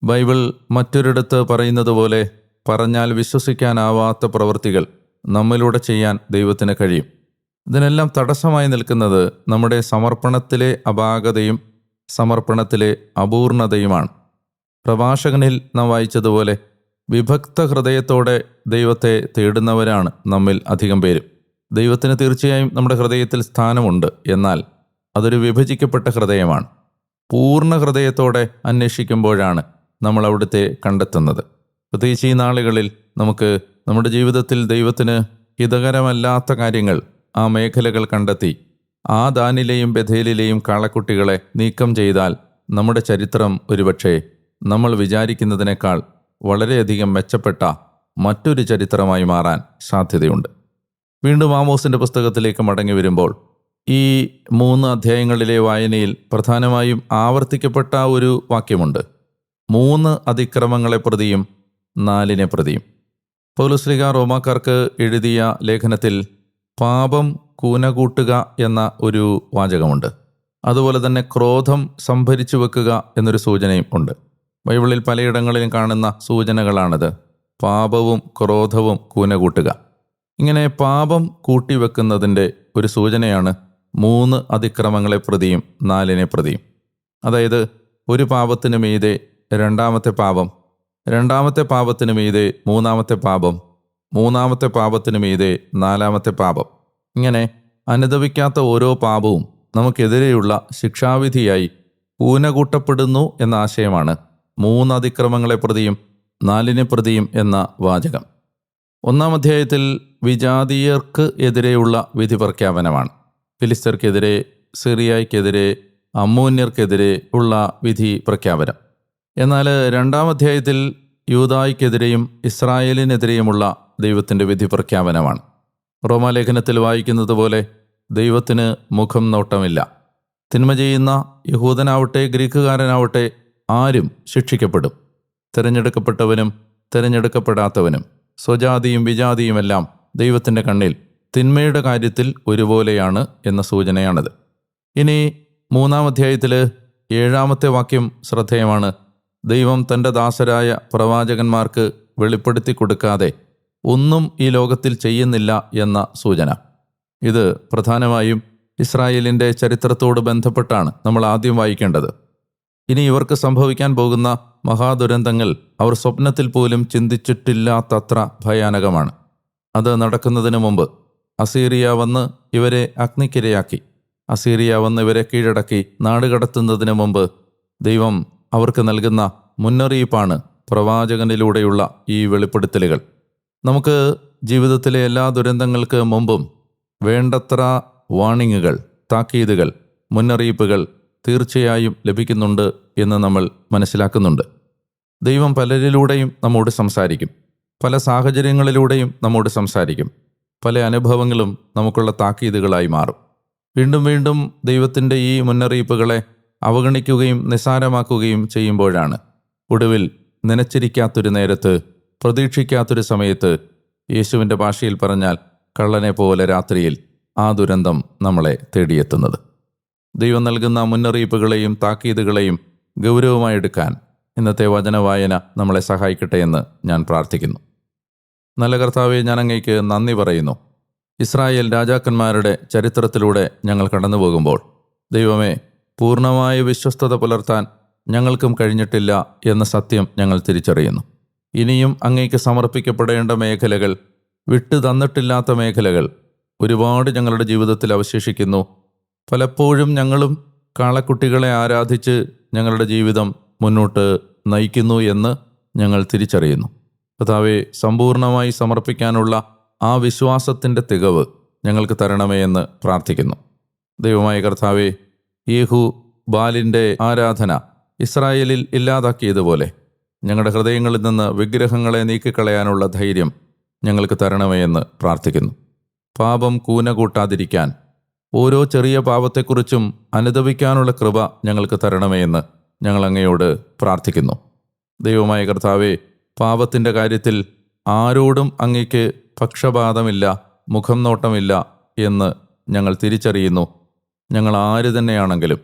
ബൈബിൾ മറ്റൊരിടത്ത് പറയുന്നത് പോലെ പറഞ്ഞാൽ വിശ്വസിക്കാനാവാത്ത പ്രവൃത്തികൾ നമ്മിലൂടെ ചെയ്യാൻ ദൈവത്തിന് കഴിയും. ഇതിനെല്ലാം തടസ്സമായി നിൽക്കുന്നത് നമ്മുടെ സമർപ്പണത്തിലെ അപാകതയും സമർപ്പണത്തിലെ അപൂർണതയുമാണ്. പ്രഭാഷകനിൽ നാം വായിച്ചതുപോലെ വിഭക്ത ഹൃദയത്തോടെ ദൈവത്തെ തേടുന്നവരാണ് നമ്മിൽ അധികം പേരും. ദൈവത്തിന് തീർച്ചയായും നമ്മുടെ ഹൃദയത്തിൽ സ്ഥാനമുണ്ട് എന്നാൽ അതൊരു വിഭജിക്കപ്പെട്ട ഹൃദയമാണ്. പൂർണ ഹൃദയത്തോടെ അന്വേഷിക്കുമ്പോഴാണ് നമ്മൾ അവിടുത്തെ കണ്ടെത്തുന്നത്. പ്രത്യേകിച്ച് ഈ നാളുകളിൽ നമുക്ക് നമ്മുടെ ജീവിതത്തിൽ ദൈവത്തിന് ഹിതകരമല്ലാത്ത കാര്യങ്ങൾ ആ മേഖലകൾ കണ്ടെത്തി ആ ദാനിലെയും ബഥേലിലെയും കാളക്കുട്ടികളെ നീക്കം ചെയ്താൽ നമ്മുടെ ചരിത്രം ഒരുപക്ഷെ നമ്മൾ വിചാരിക്കുന്നതിനേക്കാൾ വളരെയധികം മെച്ചപ്പെട്ട മറ്റൊരു ചരിത്രമായി മാറാൻ സാധ്യതയുണ്ട്. വീണ്ടും ആമോസിന്റെ പുസ്തകത്തിലേക്ക് മടങ്ങി വരുമ്പോൾ ഈ മൂന്ന് അധ്യായങ്ങളിലെ വായനയിൽ പ്രധാനമായും ആവർത്തിക്കപ്പെട്ട ഒരു വാക്യമുണ്ട്. മൂന്ന് അതിക്രമങ്ങളെ പ്രതിയും നാലിനെ പ്രതിയും. പൗലുശ്രീക റോമാക്കാർക്ക് എഴുതിയ ലേഖനത്തിൽ പാപം കൂനകൂട്ടുക എന്ന ഒരു വാചകമുണ്ട്. അതുപോലെ തന്നെ ക്രോധം സംഭരിച്ചു വെക്കുക എന്നൊരു സൂചനയും ഉണ്ട്. ബൈബിളിൽ പലയിടങ്ങളിലും കാണുന്ന സൂചനകളാണിത്. പാപവും ക്രോധവും കൂനകൂട്ടുക. ഇങ്ങനെ പാപം കൂട്ടിവെക്കുന്നതിന്റെ ഒരു സൂചനയാണ് മൂന്ന് അതിക്രമങ്ങളെ പ്രതിയും നാലിനെ പ്രതിയും. അതായത് ഒരു പാപത്തിനു മീതെ രണ്ടാമത്തെ പാപം. രണ്ടാമത്തെ പാപത്തിന് മീതെ മൂന്നാമത്തെ പാപം. മൂന്നാമത്തെ പാപത്തിന് മീതെ നാലാമത്തെ പാപം. ഇങ്ങനെ അനുദവിക്കാത്ത ഓരോ പാപവും നമുക്കെതിരെയുള്ള ശിക്ഷാവിധിയായി ഊനകൂട്ടപ്പെടുന്നു എന്ന ആശയമാണ് മൂന്ന് അതിക്രമങ്ങളെ പ്രതിയും നാലിനെ പ്രതിയും എന്ന വാചകം. ഒന്നാം അധ്യായത്തിൽ വിജാതീയർക്ക് എതിരെയുള്ള വിധി പ്രഖ്യാപനമാണ്. ഫിലിസ്തർക്കെതിരെ സിറിയയ്ക്കെതിരെ അമ്മൂന്യർക്കെതിരെ ഉള്ള വിധി പ്രഖ്യാപനം. എന്നാൽ രണ്ടാം അധ്യായത്തിൽ യൂതായ്ക്കെതിരെയും ഇസ്രായേലിനെതിരെയുമുള്ള ദൈവത്തിന്റെ വിധി പ്രഖ്യാപനമാണ്. റോമാലേഖനത്തിൽ വായിക്കുന്നത് പോലെ ദൈവത്തിന് മുഖം നോട്ടമില്ല. തിന്മ ചെയ്യുന്ന യഹൂദനാവട്ടെ ഗ്രീക്കുകാരനാവട്ടെ ആരും ശിക്ഷിക്കപ്പെടും. തിരഞ്ഞെടുക്കപ്പെട്ടവനും തിരഞ്ഞെടുക്കപ്പെടാത്തവനും സ്വജാതിയും വിജാതിയുമെല്ലാം ദൈവത്തിന്റെ കണ്ണിൽ തിന്മയുടെ കാര്യത്തിൽ ഒരുപോലെയാണ് എന്ന സൂചനയാണിത്. ഇനി മൂന്നാം അധ്യായത്തിൽ ഏഴാമത്തെ വാക്യം ശ്രദ്ധേയമാണ്. ദൈവം തന്റെ ദാസരായ പ്രവാചകന്മാർക്ക് വെളിപ്പെടുത്തി കൊടുക്കാതെ ഒന്നും ഈ ലോകത്തിൽ ചെയ്യുന്നില്ല എന്ന സൂചന. ഇത് പ്രധാനമായും ഇസ്രായേലിന്റെ ചരിത്രത്തോട് ബന്ധപ്പെട്ടാണ് നമ്മൾ ആദ്യം വായിക്കേണ്ടത്. ഇനി ഇവർക്ക് സംഭവിക്കാൻ പോകുന്ന മഹാദുരന്തങ്ങൾ അവർ സ്വപ്നത്തിൽ പോലും ചിന്തിച്ചിട്ടില്ലാത്തത്ര ഭയാനകമാണ്. അത് നടക്കുന്നതിന് മുമ്പ് അസീറിയ വന്ന് ഇവരെ അഗ്നിക്കിരയാക്കി. അസീറിയ വന്ന് ഇവരെ കീഴടക്കി നാടുകടത്തുന്നതിന് മുമ്പ് ദൈവം അവർക്ക് നൽകുന്ന മുന്നറിയിപ്പാണ് പ്രവാചകനിലൂടെയുള്ള ഈ വെളിപ്പെടുത്തലുകൾ. നമുക്ക് ജീവിതത്തിലെ എല്ലാ ദുരന്തങ്ങൾക്ക് മുമ്പും വേണ്ടത്ര വാണിങ്ങുകൾ താക്കീതുകൾ മുന്നറിയിപ്പുകൾ തീർച്ചയായും ലഭിക്കുന്നുണ്ട് എന്ന് നമ്മൾ മനസ്സിലാക്കുന്നുണ്ട്. ദൈവം പലരിലൂടെയും നമ്മോട് സംസാരിക്കും. പല സാഹചര്യങ്ങളിലൂടെയും നമ്മോട് സംസാരിക്കും. പല അനുഭവങ്ങളും നമുക്കുള്ള താക്കീതുകളായി മാറും. വീണ്ടും വീണ്ടും ദൈവത്തിന്റെ ഈ മുന്നറിയിപ്പുകളെ അവഗണിക്കുകയും നിസ്സാരമാക്കുകയും ചെയ്യുമ്പോഴാണ്. ഒടുവിൽ നനച്ചിരിക്കാത്തൊരു നേരത്ത് പ്രതീക്ഷിക്കാത്തൊരു സമയത്ത് യേശുവിന്റെ ഭാഷയിൽ പറഞ്ഞാൽ കള്ളനെ പോലെ രാത്രിയിൽ ആ ദുരന്തം നമ്മളെ തേടിയെത്തുന്നത്. ദൈവം നൽകുന്ന മുന്നറിയിപ്പുകളെയും താക്കീതുകളെയും ഗൗരവമായി എടുക്കാൻ ഇന്നത്തെ വചനവായന നമ്മളെ സഹായിക്കട്ടെ എന്ന് ഞാൻ പ്രാർത്ഥിക്കുന്നു. നല്ല കർത്താവെ ഞാൻ അങ്ങേക്ക് നന്ദി പറയുന്നു. ഇസ്രായേൽ രാജാക്കന്മാരുടെ ചരിത്രത്തിലൂടെ ഞങ്ങൾ കടന്നു പോകുമ്പോൾ ദൈവമേ പൂർണമായ വിശ്വസ്തത പുലർത്താൻ ഞങ്ങൾക്കും കഴിഞ്ഞിട്ടില്ല എന്ന സത്യം ഞങ്ങൾ തിരിച്ചറിയുന്നു. ഇനിയും അങ്ങേക്ക് സമർപ്പിക്കപ്പെടേണ്ട മേഖലകൾ വിട്ടു തന്നിട്ടില്ലാത്ത മേഖലകൾ ഒരുപാട് ഞങ്ങളുടെ ജീവിതത്തിൽ അവശേഷിക്കുന്നു. പലപ്പോഴും ഞങ്ങളും കാളക്കുട്ടികളെ ആരാധിച്ച് ഞങ്ങളുടെ ജീവിതം മുന്നോട്ട് നയിക്കുന്നു എന്ന് ഞങ്ങൾ തിരിച്ചറിയുന്നു. കഥാവെ സമ്പൂർണമായി സമർപ്പിക്കാനുള്ള ആ വിശ്വാസത്തിന്റെ തികവ് ഞങ്ങൾക്ക് തരണമേ എന്ന് പ്രാർത്ഥിക്കുന്നു. ദൈവമായ കർത്താവെ യേഹു ബാലിന്റെ ആരാധന ഇസ്രായേലിൽ ഇല്ലാതാക്കിയതുപോലെ. ഞങ്ങളുടെ ഹൃദയങ്ങളിൽ നിന്ന് വിഗ്രഹങ്ങളെ നീക്കിക്കളയാനുള്ള ധൈര്യം ഞങ്ങൾക്ക് തരണമേ എന്ന് പ്രാർത്ഥിക്കുന്നു. പാപം കൂന കൂട്ടാതിരിക്കാൻ ഓരോ ചെറിയ പാപത്തെക്കുറിച്ചും അനുദപിക്കാനുള്ള കൃപ ഞങ്ങൾക്ക് തരണമേ എന്ന് ഞങ്ങൾ അങ്ങയോട് പ്രാർത്ഥിക്കുന്നു. ദൈവമായ കർത്താവെ പാപത്തിന്റെ കാര്യത്തിൽ ആരോടും അങ്ങയ്ക്ക് പക്ഷപാതമില്ല മുഖം നോട്ടമില്ല എന്ന് ഞങ്ങൾ തിരിച്ചറിയുന്നു. ഞങ്ങൾ ആര് തന്നെയാണെങ്കിലും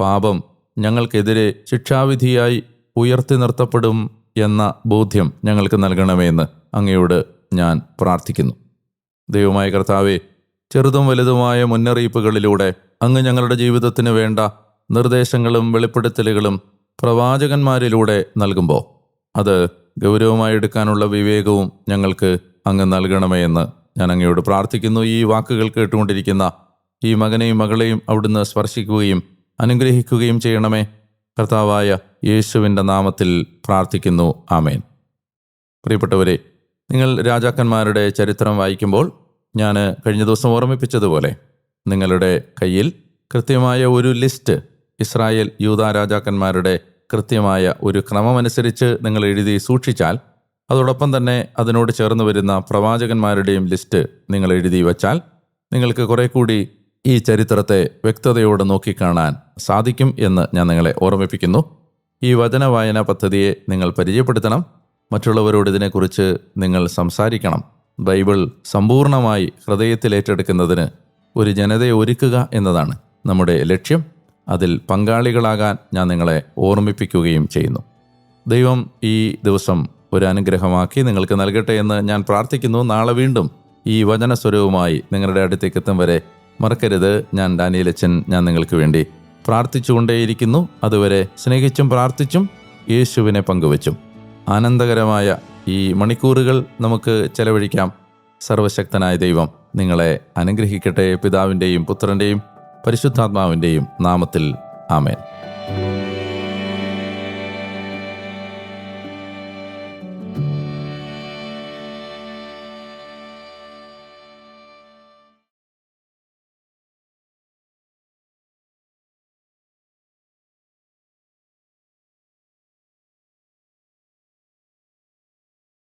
പാപം ഞങ്ങൾക്കെതിരെ ശിക്ഷാവിധിയായി ഉയർത്തി നിർത്തപ്പെടും എന്ന ബോധ്യം ഞങ്ങൾക്ക് നൽകണമെന്ന് അങ്ങയോട് ഞാൻ പ്രാർത്ഥിക്കുന്നു. ദൈവമായ കർത്താവെ ചെറുതും വലുതുമായ മുന്നറിയിപ്പുകളിലൂടെ അങ്ങ് ഞങ്ങളുടെ ജീവിതത്തിന് വേണ്ട നിർദ്ദേശങ്ങളും വെളിപ്പെടുത്തലുകളും പ്രവാചകന്മാരിലൂടെ നൽകുമ്പോൾ അത് ഗൗരവമായി എടുക്കാനുള്ള വിവേകവും ഞങ്ങൾക്ക് അങ്ങ് നൽകണമേ എന്ന് ഞാൻ അങ്ങയോട് പ്രാർത്ഥിക്കുന്നു. ഈ വാക്കുകൾ കേട്ടുകൊണ്ടിരിക്കുന്ന ഈ മകനെയും മകളെയും അവിടുന്ന് സ്പർശിക്കുകയും അനുഗ്രഹിക്കുകയും ചെയ്യണമേ. കർത്താവായ യേശുവിന്റെ നാമത്തിൽ പ്രാർത്ഥിക്കുന്നു. ആമേൻ. പ്രിയപ്പെട്ടവരെ നിങ്ങൾ രാജാക്കന്മാരുടെ ചരിത്രം വായിക്കുമ്പോൾ ഞാൻ കഴിഞ്ഞ ദിവസം ഓർമ്മിപ്പിച്ചതുപോലെ നിങ്ങളുടെ കയ്യിൽ കൃത്യമായ ഒരു ലിസ്റ്റ് ഇസ്രായേൽ യൂത രാജാക്കന്മാരുടെ കൃത്യമായ ഒരു ക്രമമനുസരിച്ച് നിങ്ങൾ എഴുതി സൂക്ഷിച്ചാൽ അതോടൊപ്പം തന്നെ അതിനോട് ചേർന്ന് വരുന്ന പ്രവാചകന്മാരുടെയും ലിസ്റ്റ് നിങ്ങൾ എഴുതി വച്ചാൽ നിങ്ങൾക്ക് കുറെ കൂടി ഈ ചരിത്രത്തെ വ്യക്തതയോടെ നോക്കിക്കാണാൻ സാധിക്കും എന്ന് ഞാൻ നിങ്ങളെ ഓർമ്മിപ്പിക്കുന്നു. ഈ വചന വായന പദ്ധതിയെ നിങ്ങൾ പരിചയപ്പെടുത്തണം. മറ്റുള്ളവരോട് ഇതിനെക്കുറിച്ച് നിങ്ങൾ സംസാരിക്കണം. ബൈബിൾ സമ്പൂർണമായി ഹൃദയത്തിൽ ഏറ്റെടുക്കുന്നതിന് ഒരു ജനതയെ ഒരുക്കുക എന്നതാണ് നമ്മുടെ ലക്ഷ്യം. അതിൽ പങ്കാളികളാകാൻ ഞാൻ നിങ്ങളെ ഓർമ്മിപ്പിക്കുകയും ചെയ്യുന്നു. ദൈവം ഈ ദിവസം ഒരു അനുഗ്രഹമാക്കി നിങ്ങൾക്ക് നൽകട്ടെ എന്ന് ഞാൻ പ്രാർത്ഥിക്കുന്നു. നാളെ വീണ്ടും ഈ വചന സ്വരൂപമായി നിങ്ങളുടെ അടുത്തേക്ക് എത്തും വരെ മറക്കരുത്. ഞാൻ ഡാനിയലച്ചൻ ഞാൻ നിങ്ങൾക്ക് വേണ്ടി പ്രാർത്ഥിച്ചുകൊണ്ടേയിരിക്കുന്നു. അതുവരെ സ്നേഹിച്ചും പ്രാർത്ഥിച്ചും യേശുവിനെ പങ്കുവച്ചും. ആനന്ദകരമായ ഈ മണിക്കൂറുകൾ നമുക്ക് ചെലവഴിക്കാം. സർവശക്തനായ ദൈവം നിങ്ങളെ അനുഗ്രഹിക്കട്ടെ. പിതാവിന്റെയും പുത്രന്റെയും പരിശുദ്ധാത്മാവിന്റെയും നാമത്തിൽ ആമേൻ.